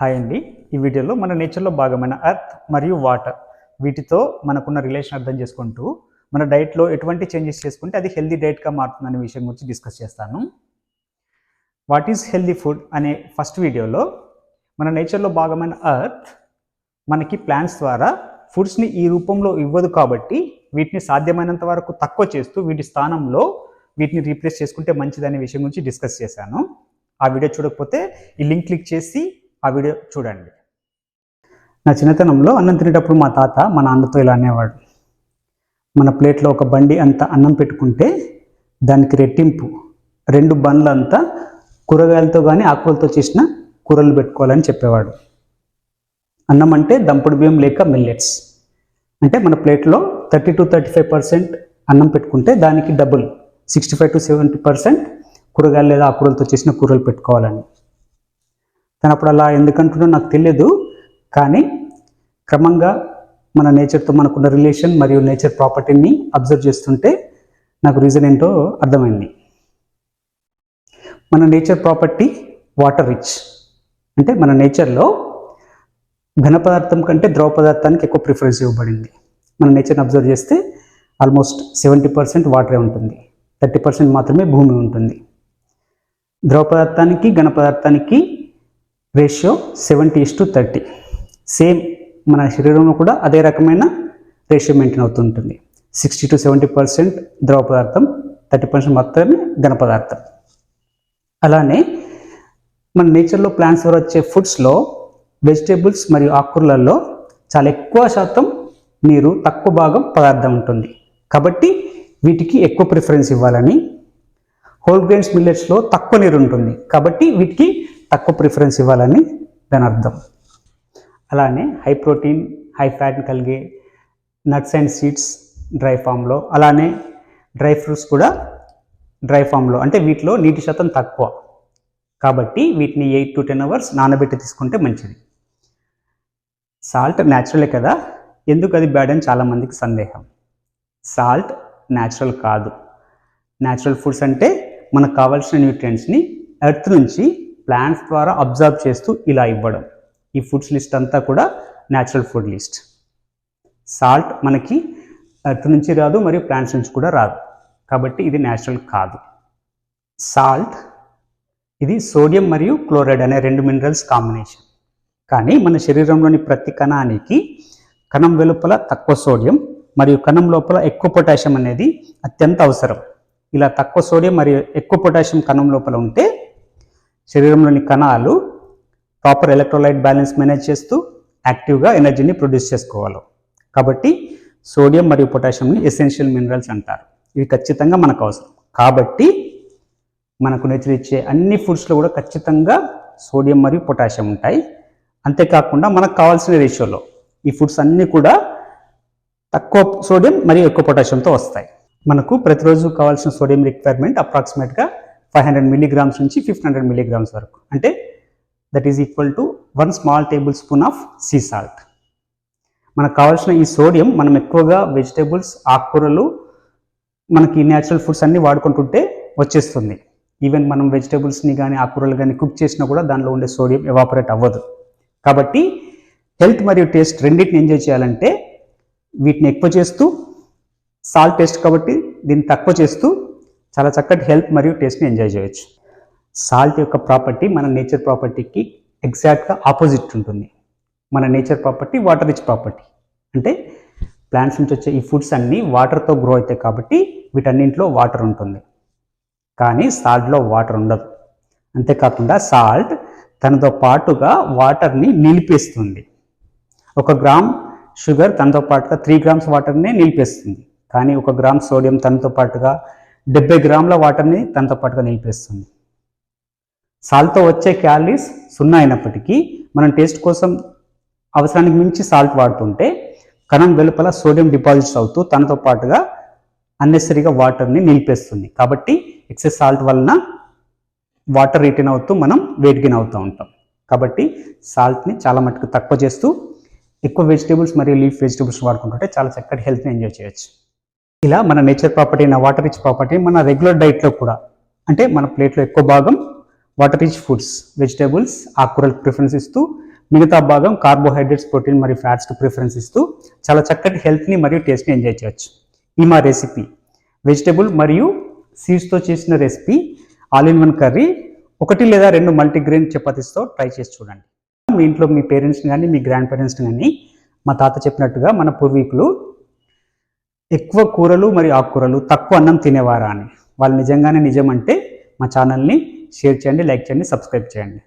Hi అండి. ఈ వీడియోలో మన నేచర్లో భాగమైన అర్త్ మరియు వాటర్ వీటితో మనకున్న రిలేషన్ అర్థం చేసుకుంటూ మన డైట్లో ఎటువంటి చేంజెస్ చేసుకుంటే అది హెల్దీ డైట్గా మారుతుందనే విషయం గురించి డిస్కస్ చేస్తాను. వాట్ ఈజ్ హెల్దీ ఫుడ్ అనే ఫస్ట్ వీడియోలో మన నేచర్లో భాగమైన అర్త్ మనకి ప్లాంట్స్ ద్వారా ఫుడ్స్ని ఈ రూపంలో ఇవ్వదు కాబట్టి వీటిని సాధ్యమైనంత వరకు తక్కువ చేస్తూ వీటి స్థానంలో వీటిని రీప్లేస్ చేసుకుంటే మంచిదనే విషయం గురించి డిస్కస్ చేశాను. ఆ వీడియో చూడకపోతే ఈ లింక్ క్లిక్ చేసి ఆ వీడియో చూడండి. నా చిన్నతనంలో అన్నం తినేటప్పుడు మా తాత మా నాన్నతో ఇలా అనేవాడు. మన ప్లేట్లో ఒక బండి అంత అన్నం పెట్టుకుంటే దానికి రెట్టింపు రెండు బండ్లంతా కూరగాయలతో కానీ ఆకులతో చేసిన కూరలు పెట్టుకోవాలని చెప్పేవాడు. అన్నం అంటే దంపుడు బియ్యం లేక మిల్లెట్స్. అంటే మన ప్లేట్లో thirty to thirty five percent అన్నం పెట్టుకుంటే దానికి double sixty five to seventy percent కూరగాయలు లేదా ఆకుకూరలతో చేసిన కూరలు పెట్టుకోవాలని. తను అప్పుడు అలా ఎందుకంటున్నా నాకు తెలియదు కానీ క్రమంగా మన నేచర్తో మనకున్న రిలేషన్ మరియు నేచర్ ప్రాపర్టీని అబ్జర్వ్ చేస్తుంటే నాకు రీజన్ ఏంటో అర్థమైంది. మన నేచర్ ప్రాపర్టీ వాటర్ రిచ్. అంటే మన నేచర్లో ఘన పదార్థం కంటే ద్రవ పదార్థానికి ఎక్కువ ప్రిఫరెన్స్ ఇవ్వబడింది. మన నేచర్ని అబ్జర్వ్ చేస్తే ఆల్మోస్ట్ సెవెంటీ పర్సెంట్ వాటరే ఉంటుంది. థర్టీ పర్సెంట్ మాత్రమే భూమి ఉంటుంది. ద్రవ పదార్థానికి ఘన పదార్థానికి ratio seventy is to thirty same మన శరీరంలో కూడా అదే రకమైన రేషియో మెయింటైన్ అవుతుంటుంది. సిక్స్టీ టు సెవెంటీ పర్సెంట్ ద్రవ పదార్థం థర్టీ పర్సెంట్ మాత్రమే ఘన పదార్థం. అలానే మన నేచర్లో ప్లాంట్స్ ద్వారా వచ్చే ఫుడ్స్లో వెజిటేబుల్స్ మరియు ఆకుకూరలలో చాలా ఎక్కువ శాతం నీరు తక్కువ భాగం పదార్థం ఉంటుంది. కాబట్టి వీటికి ఎక్కువ ప్రిఫరెన్స్ ఇవ్వాలని హోల్ గ్రెయిన్స్ మిల్లెట్స్లో తక్కువ నీరు ఉంటుంది. కాబట్టి వీటికి తక్కువ ప్రిఫరెన్స్ ఇవ్వాలని దాని అర్థం. అలానే హై ప్రోటీన్ హై ఫ్యాట్ కలిగే నట్స్ అండ్ సీడ్స్ డ్రై ఫామ్లో అలానే డ్రై ఫ్రూట్స్ కూడా డ్రై ఫామ్లో అంటే వీటిలో నీటి శాతం తక్కువ. కాబట్టి వీటిని ఎయిట్ టు టెన్ అవర్స్ నానబెట్టి తీసుకుంటే మంచిది. సాల్ట్ న్యాచురలే కదా? ఎందుకు అది బ్యాడ్ అని చాలామందికి సందేహం. సాల్ట్ న్యాచురల్ కాదు. న్యాచురల్ ఫుడ్స్ అంటే మనకు కావాల్సిన న్యూట్రియంట్స్ని ఎర్త్ నుంచి ప్లాంట్స్ ద్వారా అబ్జర్వ్ చేస్తూ ఇలా ఇవ్వడం. ఈ ఫుడ్స్ లిస్ట్ అంతా కూడా న్యాచురల్ ఫుడ్ లిస్ట్. సాల్ట్ మనకి ఎర్త్ నుంచి రాదు మరియు ప్లాంట్స్ నుంచి కూడా రాదు. కాబట్టి ఇది న్యాచురల్ కాదు. సాల్ట్ ఇది సోడియం మరియు క్లోరైడ్ అనే రెండు మినరల్స్ కాంబినేషన్. కానీ మన శరీరంలోని ప్రతి కణానికి కణం వెలుపల తక్కువ సోడియం మరియు కణం లోపల ఎక్కువ పొటాషియం అనేది అత్యంత అవసరం. ఇలా తక్కువ సోడియం మరియు ఎక్కువ పొటాషియం కణం లోపల ఉంటే శరీరంలోని కణాలు ప్రాపర్ ఎలక్ట్రోలైట్ బ్యాలెన్స్ మేనేజ్ చేస్తూ యాక్టివ్గా ఎనర్జీని ప్రొడ్యూస్ చేసుకోవాలి. కాబట్టి సోడియం మరియు పొటాషియంని ఎసెన్షియల్ మినరల్స్ అంటారు. ఇవి ఖచ్చితంగా మనకు అవసరం. కాబట్టి మనకు నేచర్ ఇచ్చే అన్ని ఫుడ్స్లో కూడా ఖచ్చితంగా సోడియం మరియు పొటాషియం ఉంటాయి. అంతేకాకుండా మనకు కావాల్సిన రేషియోలో ఈ ఫుడ్స్ అన్నీ కూడా తక్కువ సోడియం మరియు ఎక్కువ పొటాషియంతో వస్తాయి. మనకు ప్రతిరోజు కావాల్సిన సోడియం రిక్వైర్మెంట్ అప్రాక్సిమేట్గా ఫైవ్ హండ్రెడ్ మిల్లీగ్రామ్స్ నుంచి ఫిఫ్టీన్ హండ్రెడ్ మిల్లీగ్రామ్స్ వరకు. అంటే that is equal to one small tablespoon of sea salt మనకు కావాల్సిన ఈ సోడియం మనం ఎక్కువగా వెజిటేబుల్స్ ఆకుకూరలు మనకి న్యాచురల్ ఫుడ్స్ అన్నీ వాడుకుంటుంటే వచ్చేస్తుంది. ఈవెన్ మనం వెజిటేబుల్స్ని కానీ ఆకుకూరలు కానీ కుక్ చేసినా కూడా దానిలో ఉండే సోడియం ఎవాపరేట్ అవ్వదు. కాబట్టి హెల్త్ మరియు టేస్ట్ రెండింటిని ఎంజాయ్ చేయాలంటే వీటిని ఎక్కువ చేస్తూ సాల్ట్ టేస్ట్ కాబట్టి దీన్ని తక్కువ చేస్తూ చాలా చక్కటి హెల్త్ మరియు టేస్ట్ని ఎంజాయ్ చేయొచ్చు. సాల్ట్ యొక్క ప్రాపర్టీ మన నేచర్ ప్రాపర్టీకి ఎగ్జాక్ట్గా ఆపోజిట్ ఉంటుంది. మన nature property water rich property అంటే ప్లాంట్స్ నుంచి వచ్చే ఈ ఫుడ్స్ అన్నీ వాటర్తో గ్రో అవుతాయి కాబట్టి వీటన్నింటిలో వాటర్ ఉంటుంది. కానీ సాల్ట్లో వాటర్ ఉండదు. అంతేకాకుండా సాల్ట్ తనతో పాటుగా వాటర్ని నిలిపేస్తుంది. ఒక గ్రామ్ షుగర్ తనతో పాటుగా త్రీ గ్రామ్స్ వాటర్నే నిలిపేస్తుంది. కానీ ఒక గ్రామ్ సోడియం తనతో పాటుగా డెబ్బై గ్రాముల వాటర్ని తనతో పాటుగా నిలిపేస్తుంది. సాల్ట్తో వచ్చే క్యాలరీస్ సున్నా అయినప్పటికీ మనం టేస్ట్ కోసం అవసరానికి మించి సాల్ట్ వాడుతుంటే కణం వెలుపల సోడియం డిపాజిట్స్ అవుతూ తనతో పాటుగా అన్నెసరీగా వాటర్ని నిలిపేస్తుంది. కాబట్టి ఎక్సెస్ సాల్ట్ వలన వాటర్ రిటర్న్ అవుతూ మనం వెయిట్ గెయిన్ అవుతూ ఉంటాం. కాబట్టి సాల్ట్ని చాలా మటుకు తక్కువ చేస్తూ ఎక్కువ వెజిటేబుల్స్ మరియు లీఫ్ వెజిటేబుల్స్ వాడుకుంటుంటే చాలా చక్కటి హెల్త్ని ఎంజాయ్ చేయొచ్చు. ఇలా మన నేచర్ ప్రాపర్టీ అయిన వాటర్ రిచ్ ప్రాపర్టీ మన రెగ్యులర్ డైట్లో కూడా. అంటే మన ప్లేట్లో ఎక్కువ భాగం వాటర్ రిచ్ ఫుడ్స్ వెజిటేబుల్స్ ఆకుకూరలకు ప్రిఫరెన్స్ ఇస్తూ మిగతా భాగం కార్బోహైడ్రేట్స్ ప్రోటీన్ మరియు ఫ్యాట్స్కి ప్రిఫరెన్స్ ఇస్తూ చాలా చక్కటి హెల్త్ని మరియు టేస్ట్ని ఎంజాయ్ చేయొచ్చు. ఈ మా రెసిపీ వెజిటేబుల్ మరియు సీడ్స్తో చేసిన recipe all in one curry ఒకటి లేదా రెండు మల్టీగ్రెయిన్ చపాతీస్తో ట్రై చేసి చూడండి. మీ ఇంట్లో మీ పేరెంట్స్ని కానీ మీ గ్రాండ్ పేరెంట్స్ని కానీ మా తాత చెప్పినట్టుగా మన పూర్వీకులు ఎక్కువ కూరలు మరియు ఆకుకూరలు తక్కువ అన్నం తినేవారా అని. వాళ్ళు నిజంగానే నిజం అంటే మా ఛానల్ని షేర్ చేయండి లైక్ చేయండి సబ్స్క్రైబ్ చేయండి.